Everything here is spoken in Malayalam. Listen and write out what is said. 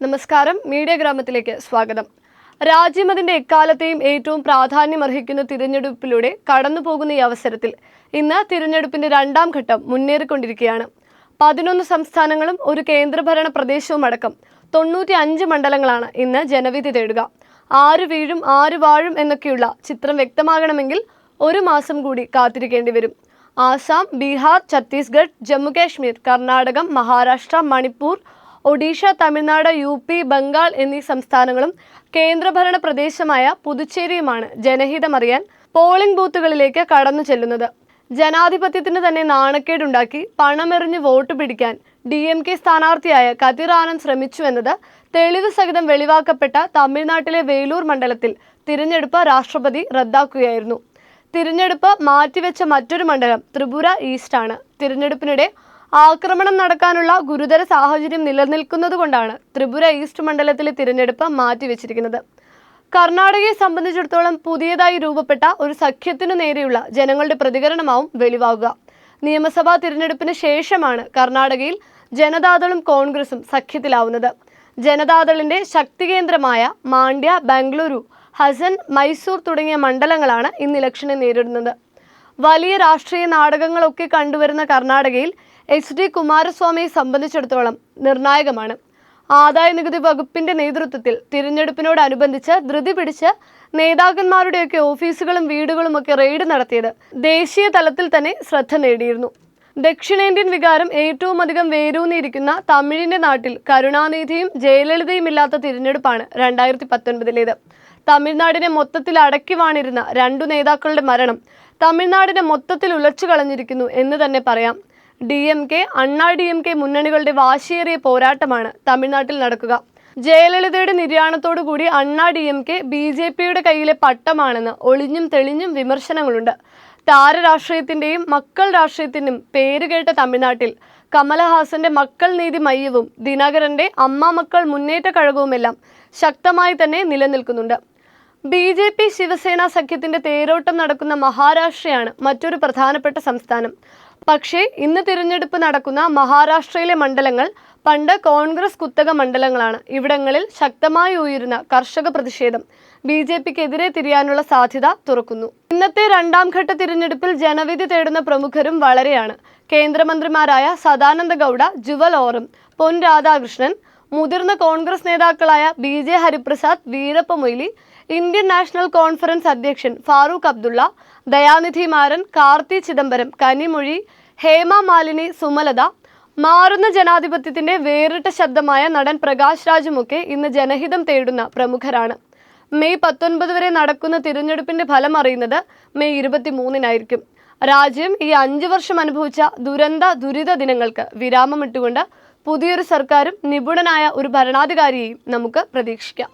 നമസ്കാരം. മീഡിയ ഗ്രാമത്തിലേക്ക് സ്വാഗതം. രാജ്യം അതിന്റെ എക്കാലത്തെയും ഏറ്റവും പ്രാധാന്യമർഹിക്കുന്ന തിരഞ്ഞെടുപ്പിലൂടെ കടന്നു പോകുന്ന ഈ അവസരത്തിൽ ഇന്ന് തിരഞ്ഞെടുപ്പിന്റെ രണ്ടാം ഘട്ടം മുന്നേറിക്കൊണ്ടിരിക്കുകയാണ്. പതിനൊന്ന് സംസ്ഥാനങ്ങളും ഒരു കേന്ദ്രഭരണ പ്രദേശവും അടക്കം തൊണ്ണൂറ്റി അഞ്ച് മണ്ഡലങ്ങളാണ് ഇന്ന് ജനവിധി തേടുക. ആര് വീഴും ആര് വാഴും എന്നൊക്കെയുള്ള ചിത്രം വ്യക്തമാകണമെങ്കിൽ ഒരു മാസം കൂടി കാത്തിരിക്കേണ്ടി വരും. ആസാം ബീഹാർ ഛത്തീസ്ഗഡ് ജമ്മുകാശ്മീർ കർണാടകം മഹാരാഷ്ട്ര മണിപ്പൂർ ഒഡീഷ തമിഴ്നാട് യു പി ബംഗാൾ എന്നീ സംസ്ഥാനങ്ങളും കേന്ദ്രഭരണ പ്രദേശമായ പുതുച്ചേരിയുമാണ് ജനഹിതമറിയാൻ പോളിംഗ് ബൂത്തുകളിലേക്ക് കടന്നു ചെല്ലുന്നത്. ജനാധിപത്യത്തിന് തന്നെ നാണക്കേടുണ്ടാക്കി പണമെറിഞ്ഞ് വോട്ട് പിടിക്കാൻ ഡി എം കെ സ്ഥാനാർത്ഥിയായ കതിർ ആനന്ദ് ശ്രമിച്ചുവെന്നത് തെളിവ് സഹിതം വെളിവാക്കപ്പെട്ട തമിഴ്നാട്ടിലെ വേലൂർ മണ്ഡലത്തിൽ തിരഞ്ഞെടുപ്പ് രാഷ്ട്രപതി റദ്ദാക്കുകയായിരുന്നു. തിരഞ്ഞെടുപ്പ് മാറ്റിവെച്ച മറ്റൊരു മണ്ഡലം ത്രിപുര ഈസ്റ്റാണ് തിരഞ്ഞെടുപ്പിനിടെ ആക്രമണം നടക്കാനുള്ള ഗുരുതര സാഹചര്യം നിലനിൽക്കുന്നതുകൊണ്ടാണ് ത്രിപുര ഈസ്റ്റ് മണ്ഡലത്തിലെ തിരഞ്ഞെടുപ്പ് മാറ്റിവെച്ചിരിക്കുന്നത്. കർണാടകയെ സംബന്ധിച്ചിടത്തോളം പുതിയതായി രൂപപ്പെട്ട ഒരു സഖ്യത്തിനു നേരെയുള്ള ജനങ്ങളുടെ പ്രതികരണമാവും വെളിവാകുക. നിയമസഭാ തിരഞ്ഞെടുപ്പിന് ശേഷമാണ് കർണാടകയിൽ ജനതാദളും കോൺഗ്രസും സഖ്യത്തിലാവുന്നത്. ജനതാദളിന്റെ ശക്തികേന്ദ്രമായ മാണ്ഡ്യ ബംഗളൂരു ഹസൻ മൈസൂർ തുടങ്ങിയ മണ്ഡലങ്ങളാണ് ഇന്ന് ഇലക്ഷനെ നേരിടുന്നത്. വലിയ രാഷ്ട്രീയ നാടകങ്ങളൊക്കെ കണ്ടുവരുന്ന കർണാടകയിൽ എച്ച് ഡി കുമാരസ്വാമിയെ സംബന്ധിച്ചിടത്തോളം നിർണായകമാണ്. ആദായ നികുതി വകുപ്പിന്റെ നേതൃത്വത്തിൽ തിരഞ്ഞെടുപ്പിനോടനുബന്ധിച്ച് ധൃതി പിടിച്ച് നേതാക്കന്മാരുടെയൊക്കെ ഓഫീസുകളും വീടുകളും ഒക്കെ റെയ്ഡ് നടത്തിയത് ദേശീയ തലത്തിൽ തന്നെ ശ്രദ്ധ നേടിയിരുന്നു. ദക്ഷിണേന്ത്യൻ വികാരം ഏറ്റവും അധികം വേരൂന്നിയിരിക്കുന്ന തമിഴിന്റെ നാട്ടിൽ കരുണാനിധിയും ജയലളിതയും ഇല്ലാത്ത തിരഞ്ഞെടുപ്പാണ് രണ്ടായിരത്തി പത്തൊൻപതിലേത് തമിഴ്നാടിനെ മൊത്തത്തിൽ അടക്കി വാണിരുന്ന രണ്ടു നേതാക്കളുടെ മരണം തമിഴ്നാടിനെ മൊത്തത്തിൽ ഉലച്ചു കളഞ്ഞിരിക്കുന്നു എന്ന് തന്നെ പറയാം. D M K Anna D M K മുന്നണികളുടെ വാശിയേറിയ പോരാട്ടമാണ് തമിഴ്നാട്ടിൽ നടക്കുക. ജയലളിതയുടെ നിര്യാണത്തോടു കൂടി Anna D M K B J പിയുടെ കയ്യിലെ പട്ടമാണെന്ന് ഒളിഞ്ഞും തെളിഞ്ഞും വിമർശനങ്ങളുണ്ട്. താരരാഷ്ട്രീയത്തിന്റെയും മക്കൾ രാഷ്ട്രീയത്തിനും പേരുകേട്ട തമിഴ്നാട്ടിൽ കമലഹാസന്റെ മക്കൾ നീതി മയ്യവും ദിനകരന്റെ അമ്മ മക്കൾ മുന്നേറ്റ കഴകവുമെല്ലാം ശക്തമായി തന്നെ നിലനിൽക്കുന്നുണ്ട്. ബി ജെ പി ശിവസേന സഖ്യത്തിന്റെ തേരോട്ടം നടക്കുന്ന മഹാരാഷ്ട്രയാണ് മറ്റൊരു പ്രധാനപ്പെട്ട സംസ്ഥാനം. പക്ഷേ ഇന്ന് തിരഞ്ഞെടുപ്പ് നടക്കുന്ന മഹാരാഷ്ട്രയിലെ മണ്ഡലങ്ങൾ പണ്ട് കോൺഗ്രസ് കുത്തക മണ്ഡലങ്ങളാണ്. ഇവിടങ്ങളിൽ ശക്തമായി ഉയരുന്ന കർഷക പ്രതിഷേധം ബി ജെ പിക്കെതിരെ തിരിയാനുള്ള സാധ്യത തുറക്കുന്നു. ഇന്നത്തെ രണ്ടാം ഘട്ട തിരഞ്ഞെടുപ്പിൽ ജനവിധി തേടുന്ന പ്രമുഖരും വളരെയാണ്. കേന്ദ്രമന്ത്രിമാരായ സദാനന്ദ ഗൗഡ ജുവൽ ഓറം പൊൻ രാധാകൃഷ്ണൻ മുതിർന്ന കോൺഗ്രസ് നേതാക്കളായ B J Hariprasad Veerappa Moily Indian national conference അധ്യക്ഷൻ ഫാറൂഖ് അബ്ദുള്ള ദയാനിധി മാരൻ കാർത്തി ചിദംബരം കനിമൊഴി ഹേമ മാലിനി സുമലത മാറുന്ന ജനാധിപത്യത്തിന്റെ വേറിട്ട ശബ്ദമായ നടൻ പ്രകാശ് രാജുമൊക്കെ ഇന്ന് ജനഹിതം തേടുന്ന പ്രമുഖരാണ്. മെയ് പത്തൊൻപത് വരെ നടക്കുന്ന തിരഞ്ഞെടുപ്പിന്റെ ഫലം അറിയുന്നത് മെയ് ഇരുപത്തി മൂന്നിനായിരിക്കും രാജ്യം ഈ അഞ്ചു വർഷം അനുഭവിച്ച ദുരന്ത ദുരിത ദിനങ്ങൾക്ക് വിരാമമിട്ടുകൊണ്ട് പുതിയൊരു സർക്കാരും നിപുണനായ ഒരു ഭരണാധികാരിയെയും നമുക്ക് പ്രതീക്ഷിക്കാം.